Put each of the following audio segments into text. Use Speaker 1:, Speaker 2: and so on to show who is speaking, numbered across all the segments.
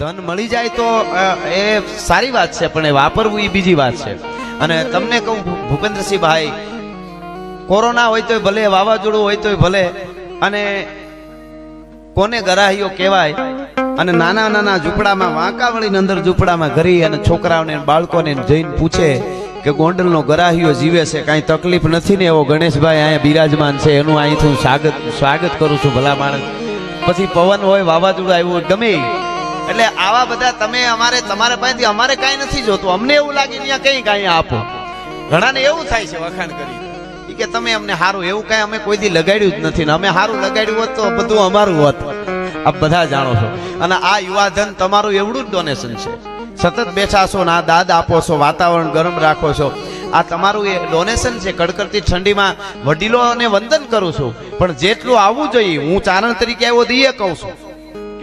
Speaker 1: ધન મળી જાય તો એ સારી વાત છે, પણ એ વાપરવું એ બીજી વાત છે અને તમને કહું ભૂપેન્દ્રસિંહ ભાઈ કોરોના હોય તોય ભલે, વાવાઝોડું હોય તોય ભલે, અને કોને ગરાહીઓ કહેવાય, અને નાના નાના ઝૂંપડામાં વાંકા વળીને અંદર ઝૂંપડામાં ઘરી અને છોકરાઓને બાળકોને જઈને પૂછે કે ગોંડલનો ગરાહીઓ જીવે છે, કાંઈ તકલીફ નથી ને એવો ગણેશભાઈ અહીંયા બિરાજમાન છે, એનું અહીંથી હું સ્વાગત સ્વાગત કરું છું ભલા માણસ પછી પવન હોય, વાવાઝોડું આવ્યું ગમે. એટલે આવા બધા તમે અમારે તમારા પાસેથી અમારે કાંઈ નથી જોતું. અમને એવું લાગે ત્યાં કંઈ કાંઈ આપો. ઘણાને એવું થાય છે વખાણ કરી. કે તમે અમને સારું એવું કાંઈ અમે કોઈથી લગાડ્યું જ નથી ને અમે સારું લગાડ્યું હોત તો બધું અમારું હોત. આપ બધા જાણો છો. અને આ યુવાધન તમારું એવડું જ ડોનેશન છે. સતત બેઠા છો ને દાદ આપો છો, વાતાવરણ ગરમ રાખો છો. આ તમારું એ ડોનેશન છે. કડકડતી ઠંડીમાં વડીલોને વંદન કરું છું. પણ જેટલું આવવું જોઈએ, હું ચારણ તરીકે આવ્યો તો એ કહું છું.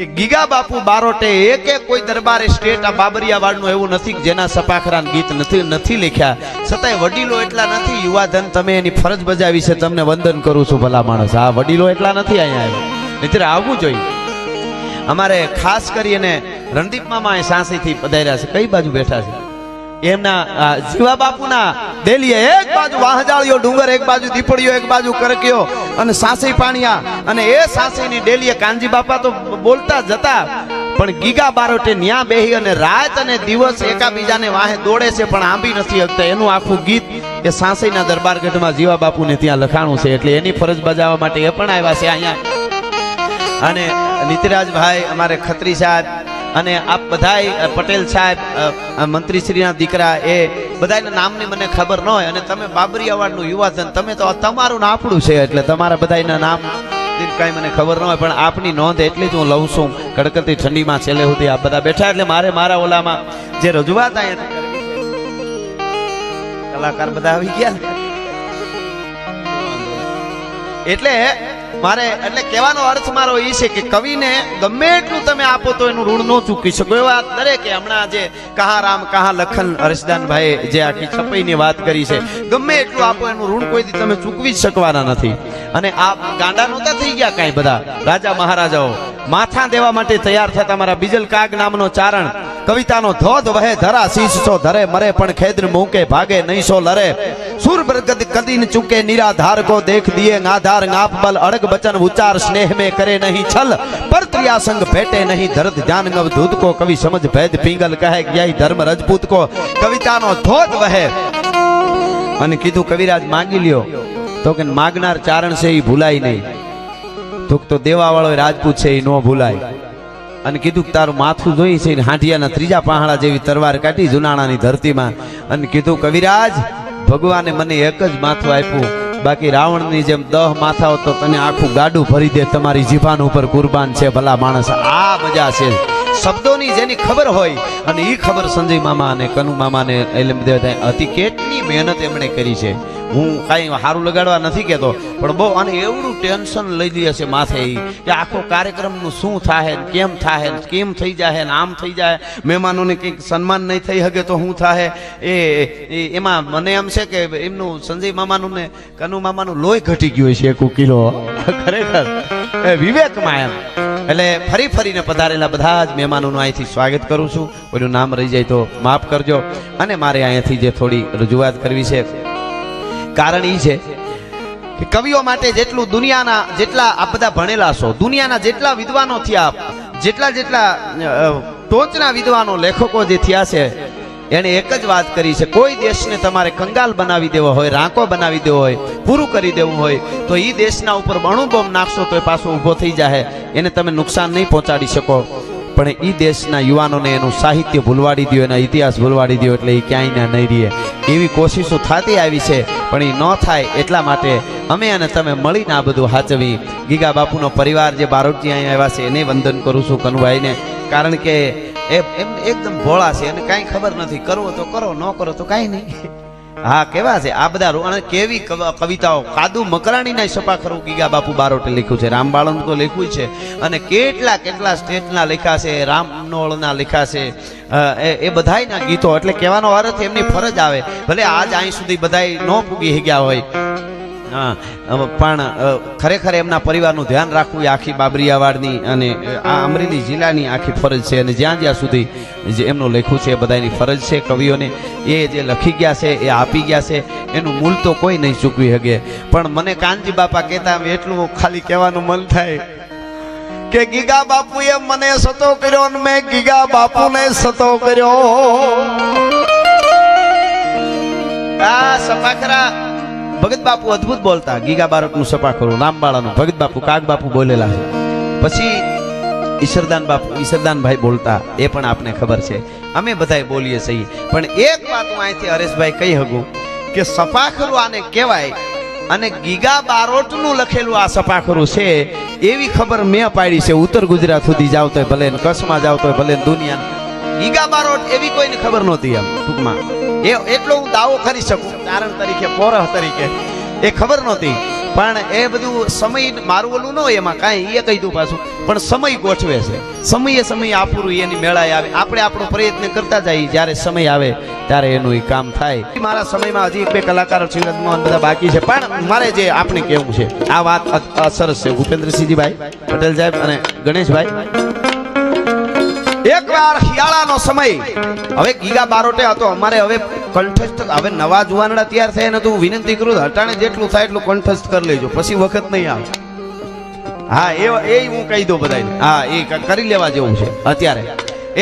Speaker 1: કે ગીગા બાપુ બારોટે એક કોઈ દરબારે સ્ટેટ આ બાબરિયાવાડનું એવું નથી જેના સપાખરાન ગીત નથી નથી લખ્યા. છતાંય વડીલો એટલા નથી, યુવાધન તમે એની ફરજ બજાવી છે, તમને વંદન કરું છું ભલા માણસ. આ વડીલો એટલા નથી અહીંયા આવ્યા. નહીતર આવવું જોઈએ. અમારે ખાસ કરીને રણદીપ મામા એ સાંસીથી પધાર્યા છે. કઈ બાજુ બેઠા છે? એમના જીવા બાપુના દેલીએ એક બાજુ વાહજાળીઓ ડુંગર, એક બાજુ દીપડીઓ એક બાજુ કરક્યો અને સાસી પાણીયા અને એ સાસીની ડેલીએ કાનજી બાપા તો બોલતા જતા, પણ ગીગા બારોટે ન્યા બેહી અને રાત અને દિવસ એકાબીજાને વાહે દોડે છે, પણ આંબી નથી હકતા એનું આખું ગીત એ સાસઈના દરબારગઢમાં જીવા બાપુને ત્યાં લખાણું છે, એટલે એની ફરજ બજાવવા માટે એ પણ આવ્યા છે અહીંયા. અને નીતિરાજભાઈ, અમારે ખત્રી સાહેબ અને આપ બધાય પટેલ સાહેબ મંત્રીશ્રીના દીકરા, એ બધાના નામની મને ખબર ન હોય અને તમે બાબરી અવાર્ડનું યુવાધન, તમે તો તમારું આપણું છે એટલે તમારા બધાના નામ કાંઈ મને ખબર ન હોય, પણ આપની નોંધ એટલી જ હું લઉં છું. કડકડતી ઠંડીમાં છેલ્લે સુધી આ બધા બેઠા એટલે મારે મારા ઓલામાં જે રજૂઆત અહીંયા કલાકાર બધા આવી ગયા એટલે મારે, એટલે કહેવાનો અર્થ મારો એ છે કે કવિને ગમે એટલું તમે આપો તો એનું ઋણ ન ચૂકી શકો. એવા દરેકે હમણાં જે કહા રામ, કહા લખન હર્ષદાનભાઈ જે આખી છપાઈની વાત કરી છે, ગમે એટલું આપો એનું ઋણ કોઈ દી તમે ચૂકવી જ શકવાના નથી. અને આ ગાંડા નહોતા થઈ ગયા કાંઈ બધા. રાજા, મહારાજાઓ, માથા દેવા માટે તૈયાર થતા મારા બીજલ કાગ નામનો ચારણ. कविता नो धोध वह धरा शीश सो धरे मरे पण खेद मुँह भागे नहीं सो लरे सुर बरगद कदीन चुके निराधार को देख दिए आधार नाप बल अड़ग बचन उचार स्नेह में करे नहीं छल पर क्रिया संग बैठे नहीं दर्द ज्ञान नव दूध को कवि समझ भेद पिंगल कहे यही धर्म रजपूत को कविता नो धोध वह मन कीधु कविराज मांगी लियो तो के मांगनार चारण से ही भूलाई नहीं दुख तो देवा वालों राजपूत से ही नो भूलाई, અને કીધું કે તારું માથું જોઈ છે ને હાંડિયાના ત્રીજા પહાડા જેવી તરવાર કાઢી જુનાણાની ધરતીમાં. અને કીધું કવિરાજ, ભગવાને મને એક જ માથું આપ્યું. બાકી રાવણની જેમ દહ માથાઓ તો તને આખું ગાડું ભરી દે, તમારી જીભાન ઉપર કુરબાન છે ભલા માણસ. આ મજા છે. શબ્દોની જેની ખબર હોય, અને એ ખબર સંજય મામા અને કનુ મામાને બધા હતી કેટલી મહેનત એમણે કરી છે. હું કાંઈ સારું લગાડવા નથી કહેતો, પણ બહુ અને એવડું ટેન્શન લઈ લે છે માથે કે આખો કાર્યક્રમનું શું થાય કેમ થાય કેમ થઈ જાય ને આમ થઈ જાય મહેમાનોને કંઈક સન્માન નહીં થઈ શકે તો શું થાય એ એમાં મને એમ છે કે એમનું સંજય મામાનું ને કનુ મામાનું લોહી ઘટી ગયું છે એક કિલો. ખરેખર. વિવેકમાં એમ. એટલે ફરી ફરીને પધારેલા બધા જ મહેમાનોનું અહીંથી સ્વાગત કરું છું. કોઈનું નામ રહી જાય તો માફ કરજો. અને મારે અહીંયાથી જે થોડી રજૂઆત કરવી છે, કારણ એ છે કે કવિઓ માટે જેટલું દુનિયાના જેટલા આ બધા ભણેલા છો, દુનિયાના જેટલા વિદ્વાનો થયા, જેટલા જેટલા ટોચના વિદ્વાનો, લેખકો જે થયા છે એણે એક જ વાત કરી છે, કોઈ દેશને તમારે કંગાલ બનાવી દેવો હોય, રાંકો બનાવી દેવો હોય, પૂરું કરી દેવું હોય, તો એ દેશના ઉપર અણુબોમ્બ નાખશો તો એ પાછો ઊભો થઈ જાય એને તમે નુકસાન નહીં પહોંચાડી શકો. પણ એ દેશના યુવાનોને એનું સાહિત્ય ભૂલવાડી દો એના ઇતિહાસ ભૂલવાડી દો એટલે એ ક્યાંય ના નહીં રહે એવી કોશિશો થતી આવી છે, પણ એ ન થાય એટલા માટે અમે અને તમે મળીને આ બધું હાચવી ગીગા બાપુનો પરિવાર જે બારોટજી અહીંયા આવ્યા છે, એને વંદન કરું છું કનુભાઈને. કારણ કે એમ એકદમ ભોળા છે અને કાંઈ ખબર નથી, કરવો તો કરો, ન કરો તો કાંઈ નહીં. હા, કેવા છે? આ બધા અને કેવી કવ- કવિતાઓ. કાદુ મકરાણીના સપા ખરું, ગીગા બાપુ બારોટે લખ્યું છે. રામબાળનું તો લખ્યું છે. અને કેટલા કેટલા સ્ટેટના લખ્યા છે રામનોળના લખ્યા છે. એ બધાયના ગીતો. એટલે કહેવાનો અર્થ એમની ફરજ આવે. ભલે આજ અહીં સુધી બધાય ન પૂગી ગયા હોય. પણ ખરેખર એમના પરિવારનું ધ્યાન રાખવું એ આખી બાબરિયાવાડની અને આ અમરેલી જિલ્લાની આખી ફરજ છે. અને જ્યાં જ્યાં સુધી જે એમનું લખ્યું છે એ બધાની ફરજ છે કવિઓને, એ જે લખી ગયા છે, એ આપી ગયા છે, એનું મૂલ તો કોઈ નહીં ચૂકવી શકે. પણ મને કાનજી બાપા કહેતા એટલું ખાલી કહેવાનું મન થાય કે ગીગા બાપુએ મને સતો કર્યો અને મેં ગીગા બાપુને સતો કર્યો. આ સપાખરા ભગત બાપુ અદ્ભુત બોલતા. ગીગા બાળકનું સપાખરું રામબાળાનું. ભગત બાપુ, કાગ બાપુ બોલેલા છે. પછી ઈશ્વરદાન બાપુ ઈશ્વરદાનભાઈ બોલતા. એ પણ આપને ખબર છે. અમે બધાય બોલીએ છીએ. પણ એક વાત હું અહીંથી હરેશભાઈ કહી શકું કે સપાખરું આને કહેવાય અને ગીગા બારોટનું લખેલું આ સપાખરું છે, એવી ખબર મેં પાડી છે. ઉત્તર ગુજરાત સુધી જાવ તોય ભલે કચ્છમાં જાવ તો ભલે દુનિયા ગીગા એવી કોઈને ખબર નહોતી એમ, ટૂંકમાં. એ એટલો હું દાવો કરી શકું કારણ તરીકે પોરહ તરીકે, એ ખબર નહોતી. પણ એ બધું સમય મારું ઓલું ન હોય એમાં, કાંઈ એ કહી દઉં પાછું. પણ સમય ગોઠવે છે. સમયે સમય આપુરું એની મેળાએ આવે. આપણે આપણો પ્રયત્ન કરતા જઈએ, જ્યારે સમય આવે, ત્યારે એનું એ કામ થાય. મારા સમયમાં હજી એક બે કલાકારો શિવરાજમોહન બધા બાકી છે. પણ મારે જે આપણે કહેવું છે, આ વાત સરસ છે. ભૂપેન્દ્રસિંહજીભાઈ પટેલ સાહેબ અને ગણેશભાઈ. એકવાર શિયાળાનો સમય. હવે ગીગા બારોટે હતો, અમારે હવે કંઠસ્થ, હવે નવા જુવાનડા તૈયાર થયા ને તો વિનંતી કરું હટાણે જેટલું થાય એટલું કંઠસ્થ કરી લેજો, પછી વખત નહીં આવે. હા, એ એ હું કહી દઉં બધાને. હા, એ કરી લેવા જેવું છે, અત્યારે.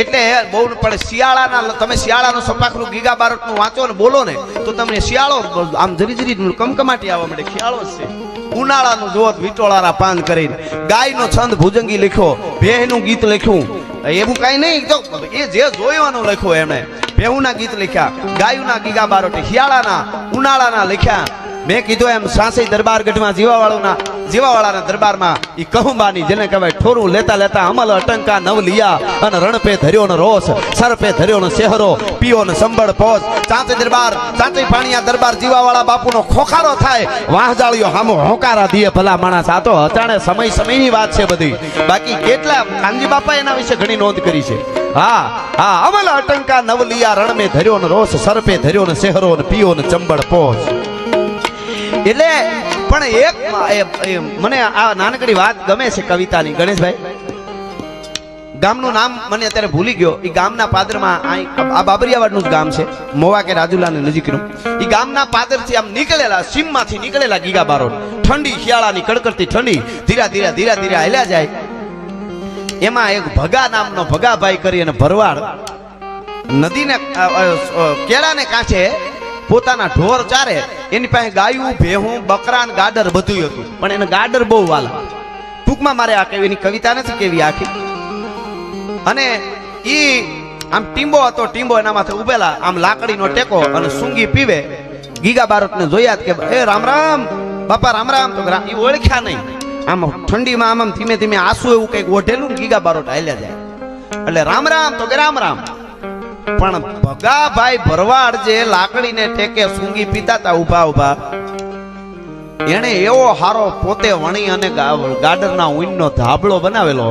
Speaker 1: એટલે બહુ પણ શિયાળાના તમે શિયાળાનું સપાખરું ગીગા બારોટનું વાંચો ને બોલો ને, તો તમને શિયાળો આમ જરી જરી કમકમાટી આવવા માટે શિયાળો જ છે. ઉનાળાનું જોત વિટોળાના પાન કરીને. ગાયનો છંદ ભુજંગી લખ્યો ભેહનું ગીત લખ્યું. એવું કાંઈ નહીં. તો એ જે જોવાનું લખ્યું એમણે, ભેહુના ગીત લખ્યા, ગાયુના ગીગા બારોટે, શિયાળાના, ઉનાળાના લખ્યા. મેં કીધું એમ સાસઈ દરબાર ગઢમાં જીવાવાળાના દરબારમાં ઈ કહુંબાની જેને કહેવાય ઠોરું લેતા લેતા અમલ અટંકા નવ લિયા અને રણપે ધર્યો ને રોસ, સરપે ધર્યો નો શહેરો પીઓ ને સંબળ પોસ. ચાંચે દરબાર ચાંચે પાણીયા દરબાર જીવાવાળા બાપુનો ખોખારો થાય. વાહજાળીઓ હામો હોકારા દીએ ભલા માણસ. આ તો અચાણે સમય સમયની વાત છે બધી. બાકી કેટલા કાનજી બાપા એના વિશે ઘણી નોંધ કરી છે. હા હા, અમલ અટંકા નવલિયા રણમે ધર્યો ને રોસ, સરપે ધર્યો ને શેહરો ને પીઓ ને ચંબળ પોસ. એટલે પણ એક મને આ નાનકડી વાત ગમે છે કવિતાની. ગણેશભાઈ, ગામનું નામ મને અત્યારે ભૂલી ગયો. એ ગામના પાદરમાં આ બાબરિયાવાડનું જ ગામ છે. મોવા કે રાજુલાની નજીકનું. એ ગામના પાદરથી આમ નીકળેલા, સીમમાંથી નીકળેલા ગીગા બારો ઠંડી, શિયાળાની કડકડતી ઠંડી. ધીરા ધીરા ધીરા ધીરા હેલ્યા જાય. એમાં એક ભગા નામનો ભગાભાઈ કરી અને ભરવાડ નદીને કેળાને કાંઠે પોતાના ઢોર ચારે એની પાસે ગાયું, ભેહું, બકરા ને ગાડર બધું હતું. પણ એને ગાડર બહુ વાલા. ટૂંકમાં મારે આ કેવી, એની કવિતા નથી કેવી આખી. અને એ આમ ટીંબો હતો, ટીંબો એના માથે ઉભેલા, આમ લાકડીનો ટેકો અને સૂંગી પીવે. ગીગા બારોટને જોયા કે એ રામ રામ, બાપા, રામ રામ. તો એ ઓળખ્યા નહીં. આમ ઠંડીમાં આમ આમ ધીમે ધીમે આંસુ એવું કંઈક ઓઢેલું ગીગા બારોટ હાલ્યા જાય. એટલે રામ રામ, તો કે રામ રામ. પણ ભગાભાઈ ભરવાડ જે લાકડીને ટેકે સૂંગી પીતા હતા ઊભા ઊભા એણે એવો હારો પોતે વણી અને ગાડરના ઊનનો ધાબળો બનાવેલો,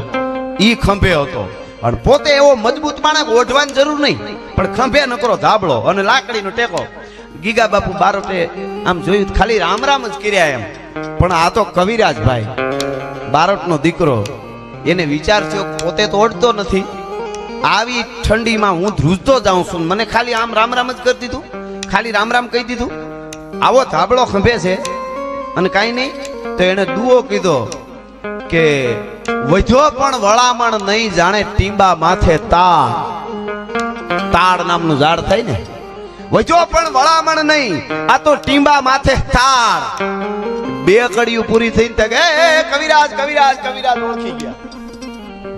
Speaker 1: ઈ ખંભે હતો. અને પોતે એવો મજબૂત માણસ ઓઢવાની જરૂર નહીં, પણ ખંભે નકરો ધાબળો અને લાકડીનો ટેકો. ગીગા બાપુ બારોટે આમ જોયું ખાલી રામ રામ જ કર્યા એમ. પણ આ તો કવિરાજ ભાઈ બારોટનો દીકરો, એને વિચાર થયો પોતે તો ઓઢતો નથી. આવી ઠંડીમાં હું ધ્રુજતો જાઉં છું. મને ખાલી આમ રામ રામ જ કરી દીધું. ખાલી રામ રામ કહી દીધું. આવો ધાબળો ખંભે છે. અને કાંઈ નહીં તો એને દુઓ કીધો કે વધ્યો પણ વળામણ નહીં જાણે ટીંબા માથે તાળ તાળ નામનું ઝાડ થાય ને? વધ્યો પણ વળામણ નહીં આ તો ટીંબા માથે તાર બે કડીયું પૂરી થઈને તે "એ, એ, કવિરાજ કવિરાજ કવિરાજ ઓળખી ગયા.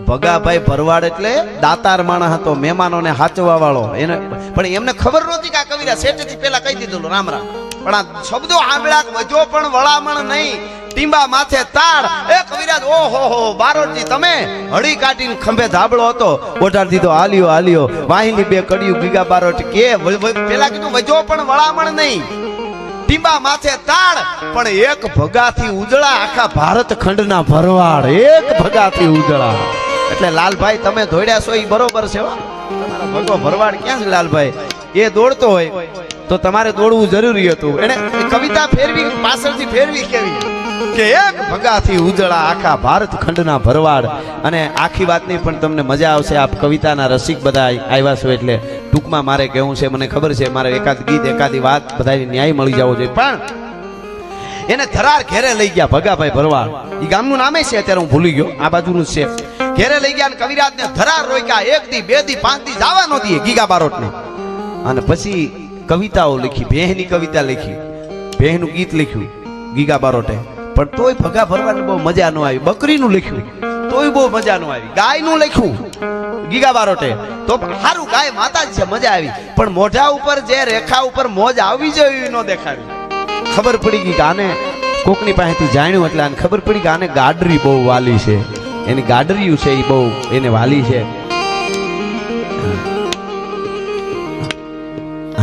Speaker 1: ભગાભાઈ ભરવાડ એટલે દાતાર માણસ હતો, મહેમાનોને હાચવા વાળો. એને પણ એમને ખબર નહોતી કે આ કવિરા શેઠથી પેલા કહી દીધું, રામ રામ. પણ આ શબ્દો આંબળા વજો પણ વળામણ નહીં. ટીંબા માથે તાળ. એ કવિરાજ ઓહો હો, બારોટજી, તમે હળી કાઢીને ખંભે ધાબળો હતો. ઓઢાડ દીધો હાલ્યો હાલ્યો વાહિની બે કડિયું ગીગા બારોટ. કે પેલા કીધું, વજો પણ વળામણ નહીં. ટીંબા માથે તાળ. પણ એક ભગાથી ઉજળા આખા ભારત ખંડના ભરવાડ. એક ભગાથી ઉજળા. એટલે લાલભાઈ, તમે દોડ્યા છો એ બરોબર છે. તમારો ભગો ભરવાડ ક્યાં છે લાલભાઈ? એ દોડતો હોય, તો તમારે દોડવું જરૂરી હતું. એને કવિતા ફેરવી, પાછળથી ફેરવી કેવી? કે એક ભગાથી ઉજળા આખા ભારત ખંડના ભરવાડ. અને આખી વાતની પણ તમને મજા આવશે. આપ કવિતાના રસિક બધા આવ્યા છો એટલે ટૂંકમાં મારે કહેવું છે, મને ખબર છે, મારે એકાદ ગીત, એકાદી વાત બધાની ન્યાય મળી જવો જોઈએ. પણ એને ધરાર ઘેરે લઈ ગયા ભગાભાઈ ભરવાડ. એ ગામનું નામે છે, અત્યારે હું ભૂલી ગયો. આ બાજુનું છે. ઘેરે લઈ ગયા કવિરાજ ને ધરાર રોક્યા. એક દી, બે દી, પાંચ દી જવા નો ગીગા ગીગા બારોટને અને પછી કવિતાઓ લખી, ભેહની કવિતા લખી, ભેહનું ગીત લખ્યું ગીગા બારોટે પણ તોય ભગા ભરવાની બહુ મજા ન આવી. બકરીનું લખ્યું, તોય બહુ મજા ન આવી. ગાયનું લખ્યું ગીગા બારોટે તો સારું ગાય માતા જ છે, મજા આવી. પણ મોઢા ઉપર જે રેખા ઉપર મોજ આવવી જોઈએ ન દેખાવી ખબર પડી ગઈ કે આને કોકની પાસેથી જાણ્યું એટલે આને ખબર પડી કે આને ગાડરી બહુ વાલી છે. એની ગાડરિયું છે એ બહુ એને વાલી છે.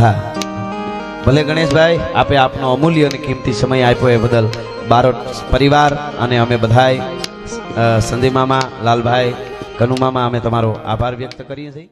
Speaker 1: હા. ભલે ગણેશભાઈ આપે આપનો અમૂલ્ય અને કિંમતી સમય આપ્યો એ બદલ. બારોટ પરિવાર અને અમે બધાય અ, મામા લાલભાઈ કનુ મામા અમે તમારો આભાર વ્યક્ત કરીએ છીએ.